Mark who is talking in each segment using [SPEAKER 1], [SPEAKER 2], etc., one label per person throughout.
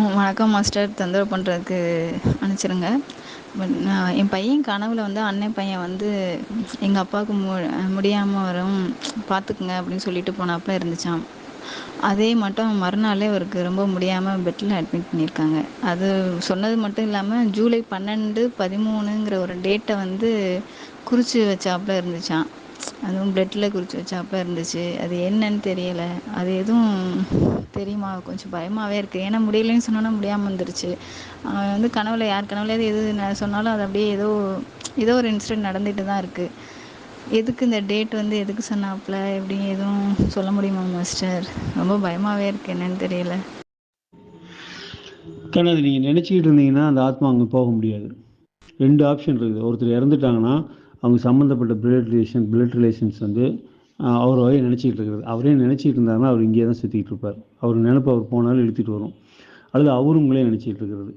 [SPEAKER 1] வணக்கம் மாஸ்டர். தொந்தரவு பண்ணுறதுக்கு மன்னிச்சிடுங்க பட் நான் என் பையன் கனவில் வந்து அண்ணன் பையன் வந்து எங்கள் அப்பாவுக்கு மு முடியாமல் வரும் பார்த்துக்குங்க அப்படின்னு சொல்லிட்டு போனாப்புல இருந்துச்சான் அதே மட்டும் மறுநாளே அவருக்கு ரொம்ப முடியாமல் பெட்டில் அட்மிட் பண்ணியிருக்காங்க. அது சொன்னது மட்டும் இல்லாமல் ஜூலை பன்னெண்டு பதிமூணுங்கிற ஒரு டேட்டை வந்து குறித்து வச்சாப்புல இருந்துச்சான் அதுவும் பிளட்டில் குறித்து வச்சாப்புல இருந்துச்சு. அது என்னன்னு தெரியலை. அது எதுவும் தெரியுமா? கொஞ்சம் பயமாகவே இருக்குது ஏன்னா முடியலைன்னு சொன்னோன்னா முடியாமல் வந்துருச்சு அவன் வந்து கனவுல யார் கனவுலையாவது எது நான் சொன்னாலும் அது அப்படியே ஏதோ ஏதோ ஒரு இன்சிடென்ட் நடந்துட்டு தான் இருக்குது எதுக்கு இந்த டேட் வந்து எதுக்கு சொன்னாப்புல? எப்படி எதுவும் சொல்ல முடியுமா மாஸ்டர் ரொம்ப பயமாகவே இருக்குது என்னன்னு தெரியல.
[SPEAKER 2] கண்ணது நீங்கள் நினச்சிக்கிட்டு இருந்தீங்கன்னா அந்த ஆத்மா அங்கே போக முடியாது. ரெண்டு ஆப்ஷன் இருக்குது. ஒருத்தர் இறந்துட்டாங்கன்னா அவங்க சம்மந்தப்பட்ட பிளட் ரிலேஷன் பிளட் ரிலேஷன்ஸ் வந்து அவர் வரையும் நினச்சிக்கிட்டு இருக்கிறது அவரே நினச்சிக்கிட்டு இருந்தாருன்னா அவர் இங்கே தான் சுற்றிக்கிட்டு இருப்பார். அவர் நினப்பு அவர் போனாலும் இழுத்துட்டு வரும். அல்லது அவரும் உங்களே நினச்சிக்கிட்டு இருக்கிறது.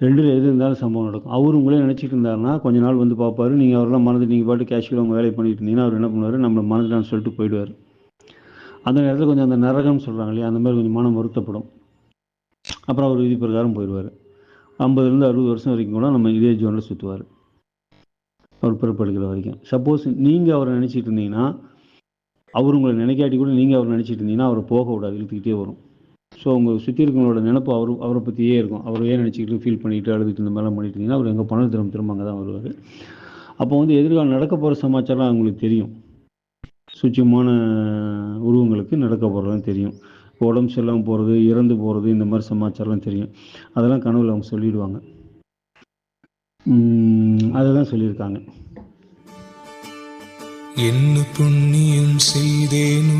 [SPEAKER 2] ரெண்டில் எது இருந்தாலும் சம்பவம் நடக்கும். அவர் உங்களே நினச்சிட்டு இருந்தாருன்னா கொஞ்ச நாள் வந்து பார்ப்பாரு. நீங்கள் அவரெல்லாம் மறந்து நீங்கள் பாட்டு கேஷுவலாக உங்கள் வேலையை பண்ணிட்டு இருந்தீங்கன்னா அவர் என்ன பண்ணுவார்? நம்மளை மனதிலான்னு சொல்லிட்டு போயிடுவார். அந்த நேரத்தில் கொஞ்சம் அந்த நரகம்னு சொல்கிறாங்க இல்லையா அந்த மாதிரி கொஞ்சம் மனம் வருத்தப்படும். அப்புறம் அவர் விதி பிரகாரம் போயிடுவார். ஐம்பதுலேருந்து அறுபது வருஷம் வரைக்கும் கூட நம்ம இதே ஜோனில் சுற்றுவார் அவர் பிறப்படுகிற வரைக்கும். சப்போஸ் நீங்கள் அவரை நினச்சிட்டு இருந்தீங்கன்னா அவர் உங்களை நினைக்காட்டி கூட நீங்கள் அவரை நினச்சிட்டு இருந்தீங்கன்னா அவரை போக விடாது இழுத்துக்கிட்டே வரும். ஸோ உங்கள் சுற்றி இருக்கவங்களோட நினப்பு அவர் அவரை பற்றியே இருக்கும். அவரையே நினச்சிக்கிட்டு ஃபீல் பண்ணிட்டு அழுதுட்டு இந்த மாதிரிலாம் பண்ணிட்டு இருந்தீங்கன்னா அவர் எங்கே பணம் திரும்ப திரும்ப அங்கே தான் வருவார். அப்போ வந்து எதிர்காலம் நடக்க போகிற சமாச்சாரம் அவங்களுக்கு தெரியும். சூட்சமான உருவங்களுக்கு நடக்க போகிறதுலாம் தெரியும். உடம்பு சரியில்லாமல் போகிறது இறந்து போகிறது இந்த மாதிரி சமாச்சாரம்லாம் தெரியும். அதெல்லாம் கனவுல அவங்க சொல்லிடுவாங்க. அதை தான் சொல்லியிருக்காங்க.
[SPEAKER 3] என்ன புண்ணியம் செய்தேனோ?